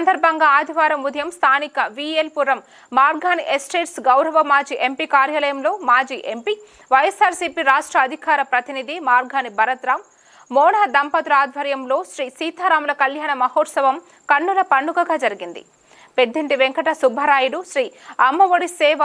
సందర్భంగా ఆదివారం ఉదయం స్థానిక విఎల్పురం మార్గాన్ ఎస్టేట్స్ గౌరవ మాజీ ఎంపీ కార్యాలయంలో మాజీ ఎంపీ వైఎస్ఆర్సీపీ రాష్ట్ర అధికార ప్రతినిధి మార్గాని భరత్రామ్ మోడ దంపతుల ఆధ్వర్యంలో శ్రీ సీతారాముల కళ్యాణ మహోత్సవం కన్నుల పండుగగా జరిగింది. పెద్దింటి వెంకట సుబ్బరాయుడు శ్రీ అమ్మఒడి సేవ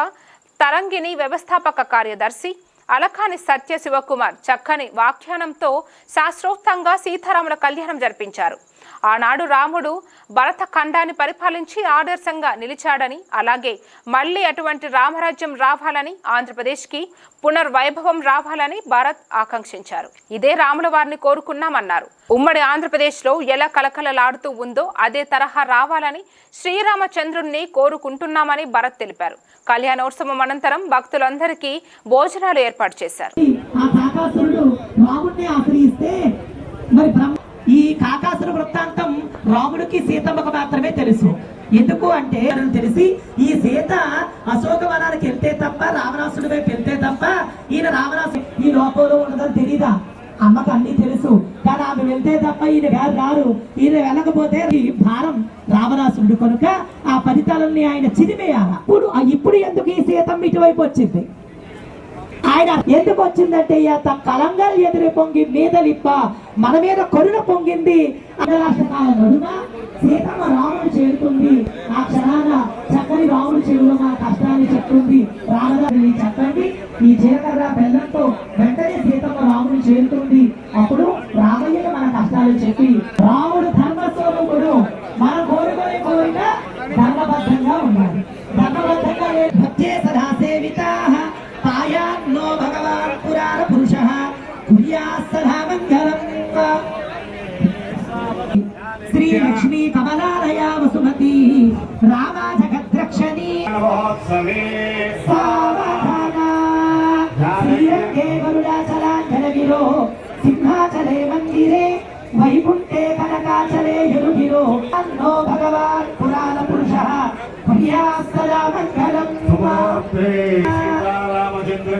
తరంగిణి వ్యవస్థాపక కార్యదర్శి అలకాని సత్య శివకుమార్ చక్కని వ్యాఖ్యానంతో శాస్త్రోక్తంగా సీతారాముల కళ్యాణం జరిపించారు. ఆనాడు రాముడు భరత ఖండాన్ని పరిపాలించి ఆదర్శంగా నిలిచాడని అలాగే మళ్ళీ అటువంటి రామరాజ్యం రావాలని ఆంధ్రప్రదేశ్కి పునర్వైభవం రావాలని భారత్ ఆకాంక్షించారు. ఇదే రాముల వారిని కోరుకున్నామన్నారు. ఉమ్మడి ఆంధ్రప్రదేశ్లో ఎలా కలకలలాడుతూ ఉందో అదే తరహా రావాలని శ్రీరామచంద్రుణ్ణి కోరుకుంటున్నామని భరత్ తెలిపారు. కళ్యాణోత్సవం అనంతరం భక్తులందరికీ భోజనాలు ఏర్పాటు చేశారు. ఈ కాకాసుర వృత్తాంతం రాముడికి సీతమ్మకు మాత్రమే తెలుసు. ఎందుకు అంటే తెలిసి ఈ సీత అశోక వనానికి వెళ్తే తప్ప రావణాసుడి వైపు వెళ్తే తప్ప ఈయన రావణాసు ఈ లోకంలో ఉన్నదని తెలీదా? అమ్మకు అన్ని తెలుసు. కానీ ఆమె వెళ్తే తప్ప ఈయన గారు రారు? ఈయన వెళ్ళకపోతే ఈ భారం రావణాసురుడు కనుక ఆ ఫలితాలని ఆయన చిరిమేయాల ఇప్పుడు ఇప్పుడు ఎందుకు ఈ సీతం ఇటువైపు వచ్చింది? ఆయన ఎందుకు వచ్చిందంటే అత కలంగా ఎదురు పొంగి మీదలిప్ప మన మీద కరుణ పొంగింది. నడుమ సీతమ్మ రాముడు చేరుతుంది. ఆ క్షణాన చక్కని రాముడు చెరువులో మా కష్టాన్ని చెప్తుంది. రామదాని చెప్పండి ఈ జీలకర్ర బెల్లంతో వెంటనే సీతమ్మ రాముడు చేరుతుంది. అప్పుడు రామయ్యను మన కష్టాలు చెప్పి రాముడు ధర్మస్వరూపుడు మనం కోరుకొని కోరిన ధర్మబద్ధంగా ఉండాలి. ధర్మబద్ధంగా భక్తే సదా పాయాన్నో భగవాన్ పురాణ పురుష కుర్యా సదా మంగళం శ్రీ లక్ష్మీ కమలాలయ వసుమతి రామా జగద్రక్షణి మహోత్సవే సావధాన శ్రీరంగే గరుడాచలాంజన గిరో సింహాచలే మందిరే వైకుంఠే కనకాచలే యురుగిరో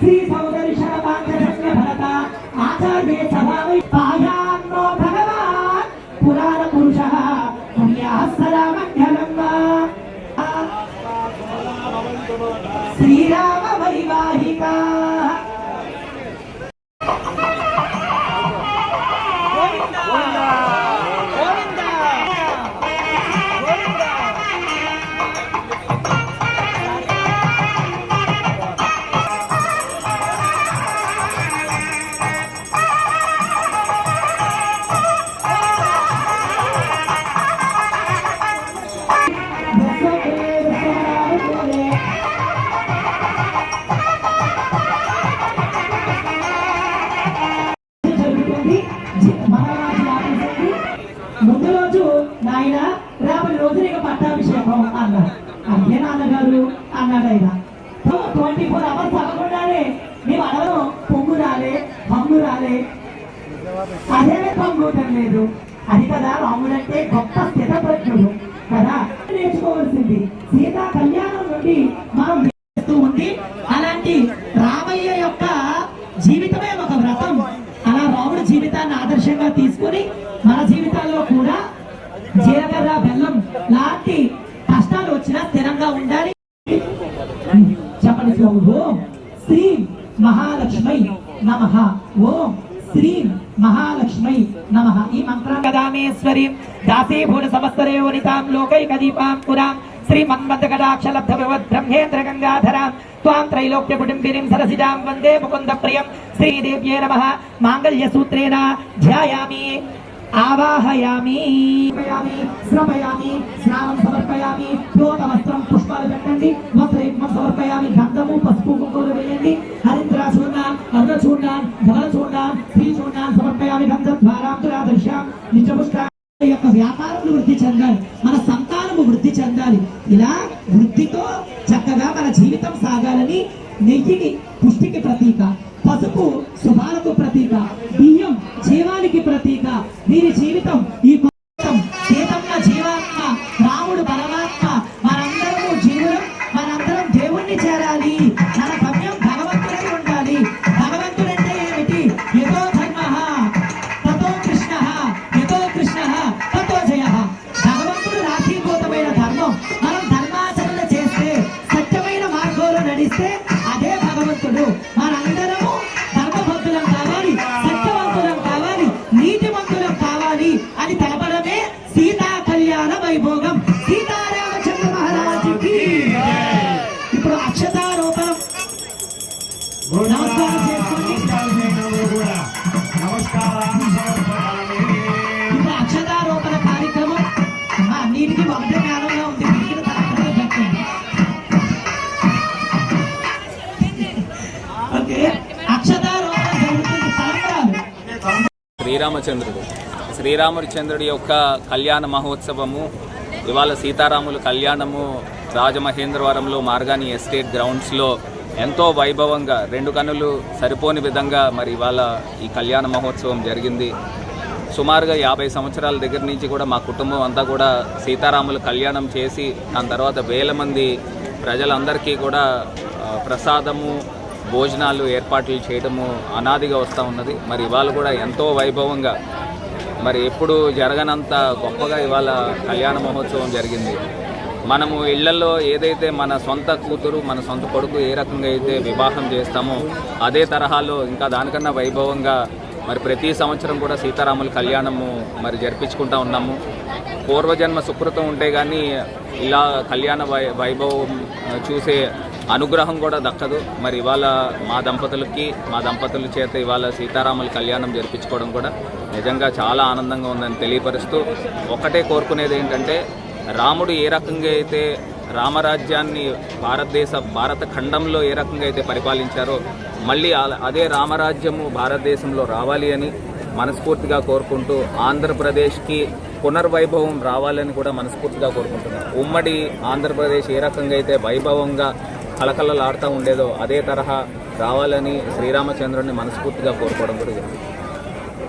श्री सौदर्शा पात्र भरता आचार्य सभा పంగు అదే పంగుటం లేదు. అది కదా రాముడంటే గొప్ప స్థితప్రజ్ఞుడు కదా? నేర్చుకోవాల్సింది. సీతా కళ్యాణం నుండి మనం చేస్తూ ఉంది అలాంటి రామయ్య యొక్క జీవితమే ఒక వ్రతం. అలా రాముడి జీవితాన్ని ఆదర్శంగా తీసుకొని మన జీవితాల్లో కూడా జీలకర్ర బెల్లం లాంటి కష్టాలు వచ్చినా స్థిరంగా ఉండాలి. చెప్పండి శ్రీ మహాలక్ష్మై నమ. ఓం శ్రీం మహాలక్ష్మై నమ. ఈ మంత్రం కదామేశ్వరి దాసీభూత సమస్తరే వనితాం లోకైక దీపాం పురాం. శ్రీమన్మద్దకటాక్షలబ్ధ బ్రహ్మేంద్ర గంగాధరాం త్వాం త్రైలోక్య కుటుంబినిం సరసిజాం. వందే ముకుంద ప్రియం శ్రీదేవ్యే నమ. మాంగళ్య సూత్రేణ ధ్యాయామి. ఆవాహయామి. శ్రమయామి స్నానం సమర్పయామి ప్రోత వస్త్రం పుష్పాలు పెట్టండి వస్త్రం సమర్పయామి గంధము పసుపు కుంకుమలు వేయండి హరిద్రా చూర్ణాన్ అర్ధ చూడ ధన చూడ శ్రీ చూర్ణాన్ సమర్పయామి గంధద్వారాంతురాదర్శాం నిజపుష్ట యొక్క వ్యాపారములు వృద్ధి చెందాలి మన సంతానము వృద్ధి చెందాలి. ఇలా వృద్ధితో చక్కగా మన జీవితం సాగాలని నెయ్యిని పుష్టికి ప్రతీక పసుపు శుభాలకు ప్రతీక వీరి జీవితం ఈ జీవితం శ్రీరామచంద్రుడు. శ్రీరామచంద్రుడి యొక్క కళ్యాణ మహోత్సవము ఇవాళ సీతారాముల కళ్యాణము రాజమహేంద్రవరంలో మార్గాని ఎస్టేట్ గ్రౌండ్స్లో ఎంతో వైభవంగా రెండు కనులు సరిపోని విధంగా మరి ఇవాళ ఈ కళ్యాణ మహోత్సవం జరిగింది. సుమారుగా యాభై సంవత్సరాల దగ్గర నుంచి కూడా మా కుటుంబం అంతా కూడా సీతారాముల కళ్యాణం చేసి దాని తర్వాత వేల మంది ప్రజలందరికీ కూడా ప్రసాదము భోజనాలు ఏర్పాట్లు చేయడము అనాదిగా వస్తూ ఉన్నది. మరి ఇవాళ కూడా ఎంతో వైభవంగా మరి ఎప్పుడు జరగనంత గొప్పగా ఇవాళ కళ్యాణ మహోత్సవం జరిగింది. మనము ఇళ్ళలో ఏదైతే మన సొంత కూతురు మన సొంత కొడుకు ఏ రకంగా అయితే వివాహం చేస్తామో అదే తరహాలో ఇంకా దానికన్నా వైభవంగా మరి ప్రతి సంవత్సరం కూడా సీతారాముల కళ్యాణము మరి జరిపించుకుంటా ఉన్నాము. పూర్వజన్మ సుకృతం ఉంటే కానీ ఇలా కళ్యాణ వై వైభవం చూసే అనుగ్రహం కూడా దక్కదు. మరి ఇవాళ మా దంపతులకి మా దంపతుల చేత ఇవాళ సీతారాముల కళ్యాణం జరిపించుకోవడం కూడా నిజంగా చాలా ఆనందంగా ఉందని తెలియపరుస్తూ ఒకటే కోరుకునేది ఏంటంటే రాముడు ఏ రకంగా అయితే రామరాజ్యాన్ని భారతదేశ భారత ఖండంలో ఏ రకంగా అయితే పరిపాలించారో మళ్ళీ అదే రామరాజ్యము భారతదేశంలో రావాలి అని మనస్ఫూర్తిగా కోరుకుంటూ ఆంధ్రప్రదేశ్కి పునర్వైభవం రావాలని కూడా మనస్ఫూర్తిగా కోరుకుంటున్నాను ఉమ్మడి ఆంధ్రప్రదేశ్ ఏ రకంగా అయితే వైభవంగా కలకలలాడుతూ ఉండేదో అదే తరహా రావాలని శ్రీరామచంద్రుడిని మనస్ఫూర్తిగా కోరుకోవడం కూడా జరిగింది.